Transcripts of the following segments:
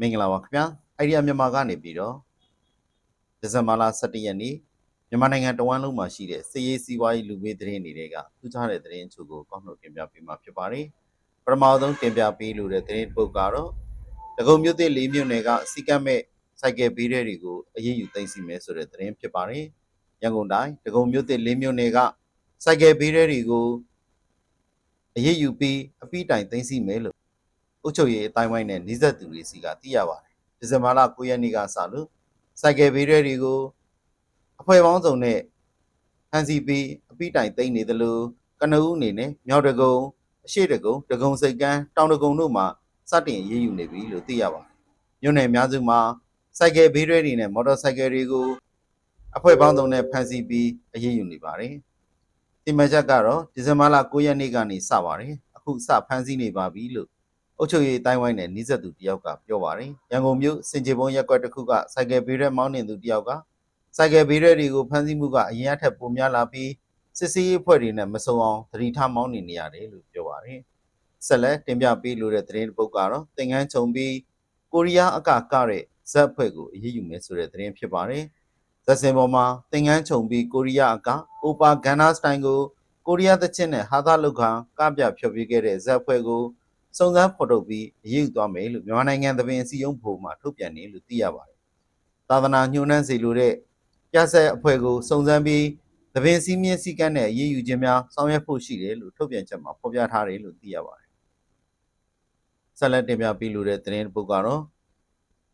မင်္ဂလာပါခင်ဗျာအိုင်ဒီယာမြန်မာကနေပြီးတော့ဒီဇင်ဘာလ17ရက်နေ့မြန်မာနိုင်ငံတဝန်းလုံးမှာရှိတဲ့စစ်ရေးစီးပွားရေးလူမျိုးသတင်းတွေကထူးခြားတဲ့သတင်းချို့ကိုကောက်နှုတ်တင်ပြပေးမှာဖြစ်ပါတယ်ပထမဆုံးတင်ပြပေးလို့တဲ့သတင်းပုတ်ကတော့ဒဂုံမြို့သစ်၄မြို့နယ်ကစီကတ်မဲ့စိုက်ကယ်ဘေးတွေကိုအရေးယူသိမ်းဆီးမယ်ဆိုတဲ့သတင်းဖြစ်ပါတယ်ရန်ကုန်တိုင်းဒဂုံမြို့သစ်၄မြို့နယ်ကစိုက်ကယ်ဘေးတွေကိုအရေးယူပြီးအပိတိုင်သိမ်းဆီးမယ်လို့ အုတ်ချုပ်ရေးအတိုင်းဝိုင်းနဲ့နှိစက်သူတွေစီကသိရပါတယ်။ဒီဇင်ဘာလ9ရက်နေ့ကစလို့စိုက်ကယ်ဘေးတွေကိုအဖွဲ့ပေါင်းစုံနဲ့ဟန်စီပီအပိတိုင်သိမ်းနေသလိုကနဦးအနေနဲ့မြောက်တကုံအရှိတကုံတကုံစိတ်ကန်းတောင်တကုံတို့မှာစတင်ရေးယူနေပြီလို့သိရပါတယ်။မြို့နယ်အများစုမှာစိုက်ကယ်ဘေးတွေနဲ့မော်တော်ဆိုင်ကယ်တွေကိုအဖွဲ့ပေါင်းစုံနဲ့ဖန်စီပြီးအရေးယူနေပါတယ်။ဒီမချက်ကတော့ဒီဇင်ဘာလ9ရက်နေ့ကနေစပါတယ်။အခုစဖန်စီနေပါပြီလို့ အုတ်ချုပ်ရေးတိုင်းဝိုင်းနဲ့နှိစက်သူတယောက်ကပြောပါတယ်။ရန်ကုန်မြို့စင်ကြေဘုံရက်ကွက်တစ်ခုကစိုက်ကယ်ဘေးရဲမောင်းနေသူတယောက်ကစိုက်ကယ်ဘေးရဲတွေကိုဖမ်းဆီးမှုကအရင်အထက်ပိုများလာပြီးစစ်စေးရေးအဖွဲ့တွေနဲ့မဆုံအောင်သတိထားမောင်းနေနေရတယ်လို့ပြောပါတယ်။ဆက်လက်တင်ပြပေးလိုတဲ့သတင်းတစ်ပုဒ်ကတော့သင်္ကန်းချုံပြီးကိုရီးယားအကကတဲ့ဇက်အဖွဲ့ကိုအရေးယူမယ်ဆိုတဲ့သတင်းဖြစ်ပါတယ်။ဇက်စင်ပေါ်မှာသင်္ကန်းချုံပြီးကိုရီးယားအကအိုပါဂန်နာစတိုင်ကိုကိုရီးယားသချင်းနဲ့ဟာသာလုတ်ခံကပြဖြောပြခဲ့တဲ့ဇက်အဖွဲ့ကို စုံစမ်းဖော်ထုတ်ပြီးအရေးယူသွားမယ်လို့မြန်မာနိုင်ငံသဘင်စီယုံဖို့မှထုတ်ပြန်နေလို့သိရပါတယ်။သာသနာညှို့နှံစေလိုတဲ့ပြဆက်အဖွဲ့ကိုစုံစမ်းပြီးသဘင်စီမင်းစည်းကမ်းနဲ့အရေးယူခြင်းများဆောင်ရွက်ဖို့ရှိတယ်လို့ထုတ်ပြန်ချက်မှာဖော်ပြထားတယ်လို့သိရပါတယ်။ဆက်လက်တင်ပြပေးလိုတဲ့သတင်းတစ်ပုဒ်ကတော့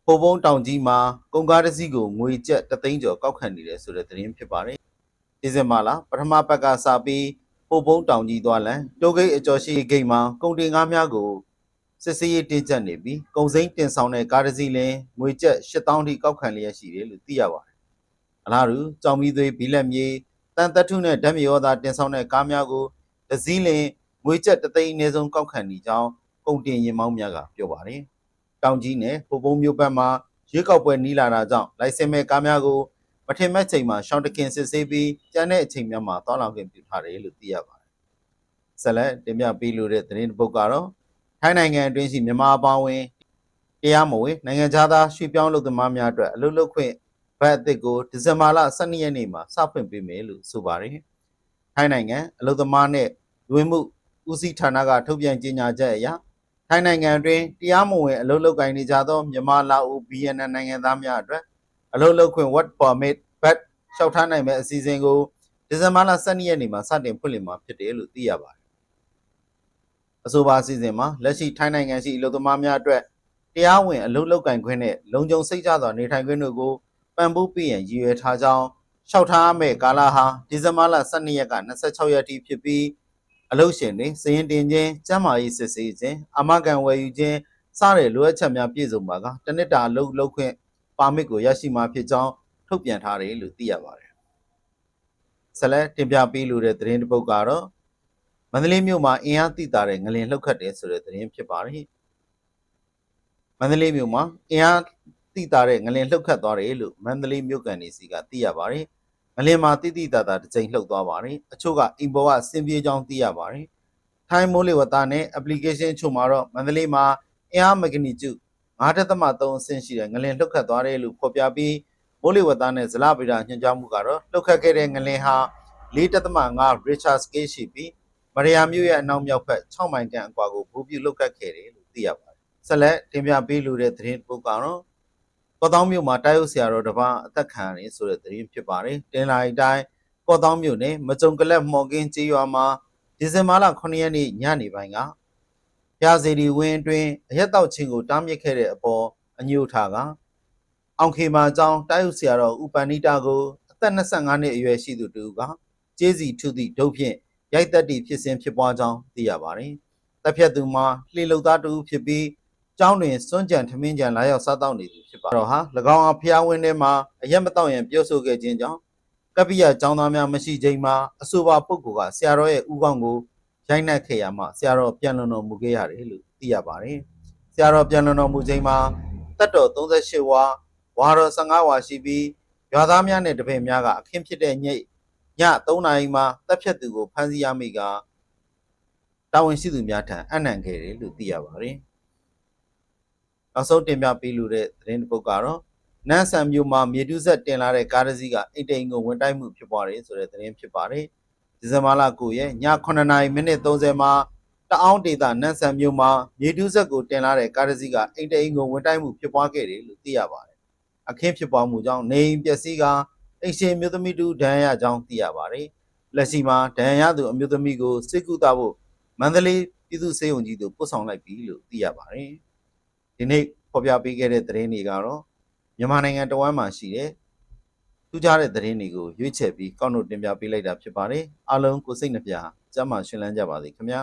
ပိုပုံးတောင်ကြီးမှာကုန်ကားတစ်စီးကိုငွေကျပ်3သိန်းကျော်ကောက်ခံနေတယ်ဆိုတဲ့သတင်းဖြစ်ပါတယ်။ဒီဇင်ဘာလပထမပတ်ကစပြီး ပို့ပုံးတောင်ကြီးသွားလန်တိုးဂိတ်အကျော်ရှိဂိတ်မှာကုန်တင်ကားများကိုစစ်စေးရေးတင်းကျပ်နေပြီးကုန်စိမ်းတင်ဆောင်တဲ့ကားတစ်စီးလင်းငွေကျပ်8000ထိကောက်ခံလျက်ရှိတယ်လို့သိရပါတယ်။အလားတူကြောင်မီသွေးဘီလက်မြေတန်တက်ထုနဲ့ဓာတ်မြေဩသာတင်ဆောင်တဲ့ကားများကိုတစ်စီးလင်းငွေကျပ်3သိန်းအနည်းဆုံးကောက်ခံနေကြောင်းကုန်တင်ရင်မောင်းများကပြောပါတယ်။တောင်ကြီးနဲ့ပို့ပုံးမျိုးပတ်မှာရွေးကောက်ပွဲနီးလာတာကြောင့်လိုင်စင်မဲ့ကားများကိုမ ထင်မဲ့ချိန်မှာရှောင်းတခင်စစ်ဆေးပြီးကျန်တဲ့အချိန်များမှာတောင်းလောင်ခွင့်ပြုထားတယ်လို့သိရပါတယ်။ဆက်လက်တင်ပြပေးလိုတဲ့သတင်းတစ်ပုဒ်ကတော့ထိုင်းနိုင်ငံအတွင်းရှိမြန်မာအပေါင်းဝင်တရားမဝင်နိုင်ငံသားရွှေပြောင်းလုပ်သမားများအတွက်အလုပ်လုပ်ခွင့်ဘတ်အသစ်ကိုဒီဇင်ဘာလ12ရက်နေ့မှာစဖွင့်ပေးမယ်လို့ဆိုပါတယ်။ထိုင်းနိုင်ငံအလုပ်သမားနဲ့လူဝင်မှုဦးစီးဌာနကထုတ်ပြန်ကြေညာချက်အရထိုင်းနိုင်ငံအတွင်းတရားမဝင်အလုပ်လုပ်ကိုင်နေကြသောမြန်မာလာအိုဗီယက်နမ်နိုင်ငံသားများအတွက် အလုပ်လုပ်ခွင့် work permit ဘတ်လျှောက်ထားနိုင်မဲ့အစီအစဉ်ကိုဒီဇင်ဘာလ12ရက်နေ့မှာစတင်ဖွင့်လှစ်မှာဖြစ်တယ်လို့သိရပါတယ်။အဆိုပါအစီအစဉ်မှာလက်ရှိထိုင်းနိုင်ငံရှိအလုပ်သမားများအတွက်တရားဝင်အလုပ်လုပ်ကိုင်ခွင့်နဲ့လုံခြုံစိတ်ချစွာနေထိုင်ခွင့်တို့ကိုပံ့ပိုးပေးရန်ရည်ရွယ်ထားကြောင်းလျှောက်ထားမဲ့ကာလဟာဒီဇင်ဘာလ12ရက်က26ရက်ထိဖြစ်ပြီးအလုပ်ရှင်တွေစည်ရင်တင်ခြင်းကျန်းမာရေးစစ်ဆေးခြင်းအမကန်ဝယ်ယူခြင်းစတဲ့လိုအပ်ချက်များပြည့်စုံပါကတနစ်တာအလုပ်လုပ်ခွင့် ပါမစ်ကိုရရှိမှာဖြစ်ကြောင်းထုတ်ပြန်ထားတယ်လို့သိရပါတယ်။ဆက်လက်တင်ပြပေးလိုတဲ့သတင်းတစ်ပုဒ်ကတော့မန္တလေးမြို့မှာအင်အားတိတာတဲ့ငလင်လှုပ်ခတ်တယ်ဆိုတဲ့သတင်းဖြစ်ပါတယ်။မန္တလေးမြို့မှာအင်အားတိတာတဲ့ငလင်လှုပ်ခတ်သွားတယ်လို့မန္တလေးမြို့ကန်နေစီကသိရပါတယ်။ငလင်မှာတိတိတာတာတစ်ကြိမ်လှုပ်သွားပါတယ်။အချို့ကအင်ဘောကစင်ပြေးကြောင်းသိရပါတယ်။ထိုင်းမိုးလေဝသနဲ့ application အချို့မှာတော့မန္တလေးမှာအင်အားမဂနီကျု 9.3အဆင့်ရှိတဲ့ငလင်လှုပ်ခတ်သွားတယ်လို့ဖော်ပြပြီးမိုးလေဝသနဲ့ဇလဗေဒညွှန်ကြားမှုကတော့လှုပ်ခတ်ခဲ့တဲ့ငလင်ဟာ4.5 Richter scale ရှိပြီးမရယာမြို့ရဲ့အနောက်မြောက်ဘက်6မိုင်တန်အကွာကိုဘူပြူလှုပ်ခတ်ခဲ့တယ်လို့သိရပါတယ်။ဆက်လက်တင်ပြပေးလိုတဲ့သတင်းပုဒ်ကတော့ကော့တောင်းမြို့မှာတိုက်ရုပ်ဆရာတော်တစ်ပါးအသက်ခံရတယ်ဆိုတဲ့သတင်းဖြစ်ပါတယ်။တင်လာရီတိုင်းကော့တောင်းမြို့နယ်မကြုံကလက်မော်ကင်းကျေးရွာမှာဒီဇင်ဘာလ9ရက်နေ့ညနေပိုင်းက ပြာစီဒီဝင်းအတွင်းအရက်တောက်ချင်းကိုတားမြစ်ခဲ့တဲ့အပေါ်အညို့ထားကအောင်ခေမာကျောင်းတိုက်ရုပ်ဆရာတော်ဥပဏိတာကိုအသက်25နှစ်အရွယ်ရှိသူတူကကျေးစီထုသည့်ဒုတ်ဖြင့်ရိုက်တက်တီဖြစ်စဉ်ဖြစ်ပွားကြောင်းသိရပါတယ်။တပ်ဖြတ်သူမှာလှေလုသားတူဖြစ်ပြီးကျောင်းတွင်စွန့်ကြံထမင်းကြံလာရောက်စားတောက်နေသူဖြစ်ပါတော့ဟာ၎င်းအားဖျားဝင်းထဲမှာအရက်မတောက်ရန်ပြောဆိုခဲ့ခြင်းကြောင့်ကပ္ပိယကျောင်းသားများမရှိချိန်မှာအဆိုပါပုဂ္ဂိုလ်ကဆရာတော်ရဲ့ဥကောင်းကို ရိုက်နှက်ခဲ့ရမှဆရာတော်ပြန်လွန်တော်မူခဲ့ရတယ်လို့သိရပါတယ်။ဆရာတော်ပြန်လွန်တော်မူချိန်မှာတက်တော်38ဝါဝါတော်15ဝါရှိပြီးရွာသားများနဲ့တပည့်များကအခင်းဖြစ်တဲ့ညိတ်ည3နာရီမှာတပ်ဖြတ်သူကိုဖမ်းဆီးရမိကတာဝန်ရှိသူများထံအနံ့ခဲ့တယ်လို့သိရပါတယ်နောက်ဆုံးတင်ပြပေးလိုတဲ့သတင်းတစ်ပုဒ်ကတော့နန်းဆန်မြို့မှာမြေတူးဆက်တင်လာတဲ့ကားတစ်စီးကအိတ်တိန်ကိုဝင်တိုက်မှုဖြစ်ပွားတယ်ဆိုတဲ့သတင်းဖြစ်ပါတယ် ဒီဇင်ဘာလ9ရက်ည9:30မိနစ်30မှာတအောင်းဒေသနန်းဆန်မြို့မှာမြေတူးဆက်ကိုတင်လာတဲ့ကားတစ်စီးကအိတ်တိန်ကိုဝင်တိုက်မှုဖြစ်ပွားခဲ့တယ်လို့သိရပါတယ်အခင်းဖြစ်ပွားမှုကြောင့်နေအိမ်ပျက်စီးကအိမ်ရှင်မျိုးသမီးတူဒဏ်ရာရကြောင်းသိရပါတယ်လက်ရှိမှာဒဏ်ရာရသူအမျိုးသမီးကိုစစ်ကူတာဖို့မန္တလေးပြည်သူ့စေယုံကြီးသို့ပို့ဆောင်လိုက်ပြီလို့သိရပါတယ်ဒီနေ့ဖော်ပြပေးခဲ့တဲ့သတင်းတွေကတော့မြန်မာနိုင်ငံတဝမ်းမှာရှိတဲ့ ထူးခြားတဲ့သတင်းတွေကိုရွေးချယ်ပြီးကောက်နှုတ်တင်ပြပေးလိုက်တာဖြစ်ပါတယ်အားလုံးကိုစိတ်နှပြကျမ်းမာရှင်လန်းကြပါစေခင်ဗျာ